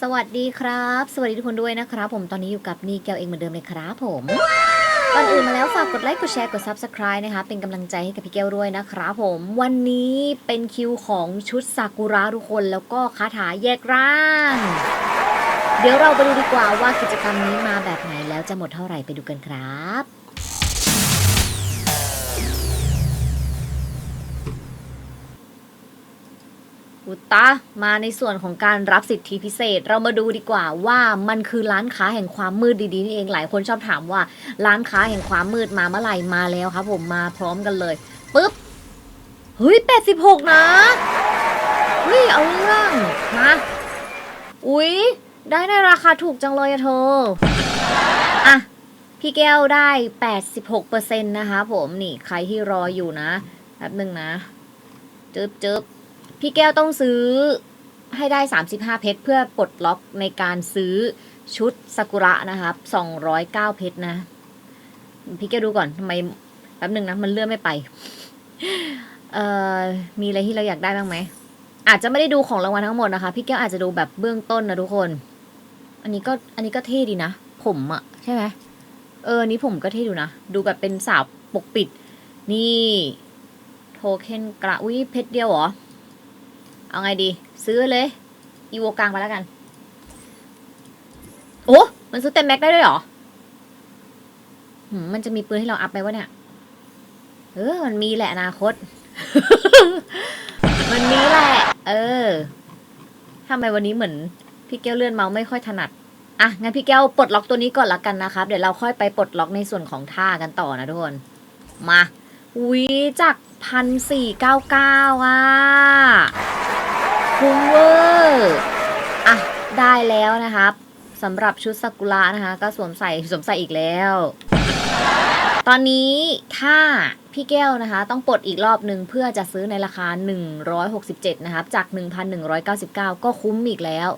สวัสดีครับ สวัสดีทุกคนด้วยนะครับ ผมตอนนี้อยู่กับนีแก้วเองเหมือนเดิมเลยครับผมก่อนอื่นมาแล้วฝากกดไลค์กดแชร์กด Subscribe นะคะ เป็นกำลังใจให้กับพี่แก้วด้วยนะครับผม วันนี้เป็นคิวของชุดซากุระทุกคนแล้วก็คาถาแยกร่าง เดี๋ยวเราไปดูดีกว่าว่ากิจกรรมนี้มาแบบไหนแล้วจะหมดเท่าไหร่ไปดูกันครับ อุตะมาในส่วนของการรับสิทธิพิเศษ เรามาดูดีกว่าว่ามันคือร้านค้าแห่งความมืดดีๆนี่เองหลายคนชอบถามว่า ร้านค้าแห่งความมืดมาเมื่อไหร่มาแล้วครับ ผมมาพร้อมกันเลยปุ๊บเฮ้ยแปดสิบหกนะเฮ้ยเอาเรื่องมาอุ๊ย ได้ในราคาถูกจังเลยอะเธออะพี่แก้วได้ 86%นะคะผมนี่ใครที่รออยู่นะแป๊บหนึ่งนะจึ๊บจึ๊บ พี่แก้วต้องซื้อให้ได้ 35 เพชร เพื่อปลดล็อกในการซื้อชุดซากุระนะครับ209 เพชรนะ พี่แก้วดูก่อนทำไมแป๊บหนึ่งนะ มันเลื่อนไม่ไป เอ่อ มีอะไรที่เราอยากได้บ้างไหม อาจจะไม่ได้ดูของรางวัลทั้งหมดนะคะ พี่แก้วอาจจะดูแบบเบื้องต้นนะทุกคน อันนี้ก็อันนี้ก็เท่ดีนะ ผมอะใช่ไหมเอออันนี้ผมก็เท่ดูนะ ดูแบบเป็นสาวปกปิด นี่ โทเค็นกระอุ้ยเพชรเดียวเหรอ เอาไงดี ซื้อเลย อีโวกลางไปแล้วกัน โอ้มันซื้อเต็มแม็กได้ด้วยเหรอมันจะมีปืนให้เราอัพไหมวะเนี่ย เออ มันมีแหละอนาคต มันมีแหละ เออทำไมวันนี้เหมือน พี่แก้วเลื่อนเมาส์ไม่ค่อยถนัด อะ งั้นพี่แก้วปลดล็อกตัวนี้ก่อนละกันนะครับ เดี๋ยวเราค่อยไปปลดล็อกในส่วนของท่ากันต่อนะทุกคน มา อุ้ยจากพันสี่เก้าเก้าอะ คุ้มเวอร์อะได้แล้วนะครับสำหรับชุดซากุระนะคะ ก็สวมใส่สวมใส่อีกแล้ว ตอนนี้ถ้าพี่แก้วนะคะ ต้องปลดอีกรอบหนึ่งเพื่อจะซื้อในราคา 167 นะครับ จาก 1,199 ก็คุ้มอีกแล้ว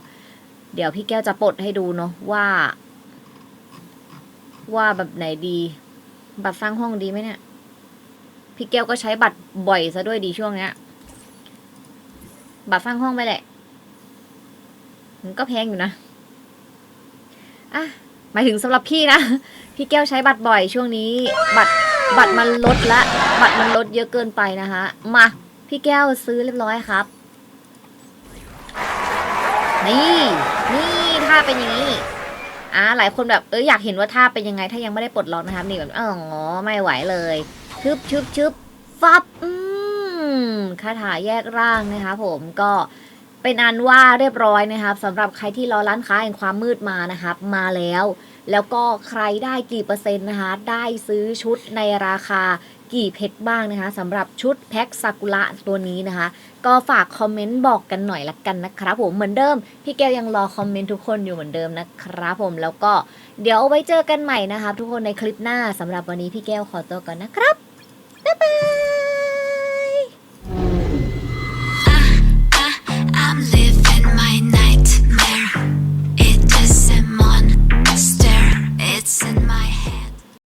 เดี๋ยวพี่แก้วจะปลดให้ดูเนาะว่า ว่าแบบไหนดี บัตรสร้างห้องดีไหมเนี่ย พี่แก้วก็ใช้บัตรบ่อยซะด้วยดีช่วงเนี้ย บัตรสร้างห้องไปแหละมันก็แพงอยู่นะอะหมายถึงสำหรับพี่นะ พี่แก้วใช้บัตรบ่อยช่วงนี้ บัตรบัตรมันลดละ บัตรมันลดเยอะเกินไปนะคะมาพี่แก้วซื้อเรียบร้อยครับ นี่นี่ถ้าเป็นอย่างนี้อ่าหลายคนแบบเอออยากเห็นว่าท่าเป็นยังไงถ้ายังไม่ได้ปลดล็อกนะครับนี่แบบอ๋อไม่ไหวเลยชึบชึบชึบฟับอื มคาถาแยกร่างนะคะผมก็เป็นอันว่าเรียบร้อยนะครับสำหรับใครที่รอร้านค้าแห่งความมืดมานะครับ มาแล้ว แล้วก็ใครได้กี่เปอร์เซ็นต์นะคะ ได้ซื้อชุดในราคากี่เพชรบ้างนะคะสำหรับชุดแพ็คซากุระตัวนี้นะคะ ก็ฝากคอมเมนต์บอกกันหน่อยละกันนะครับผมเหมือนเดิม พี่แก้วยังรอคอมเมนต์ทุกคนอยู่เหมือนเดิมนะครับผมแล้วก็เดี๋ยวไว้เจอกันใหม่นะคะทุกคนในคลิปหน้าสำหรับวันนี้พี่แก้วขอตัวก่อนนะครับบ๊ายบาย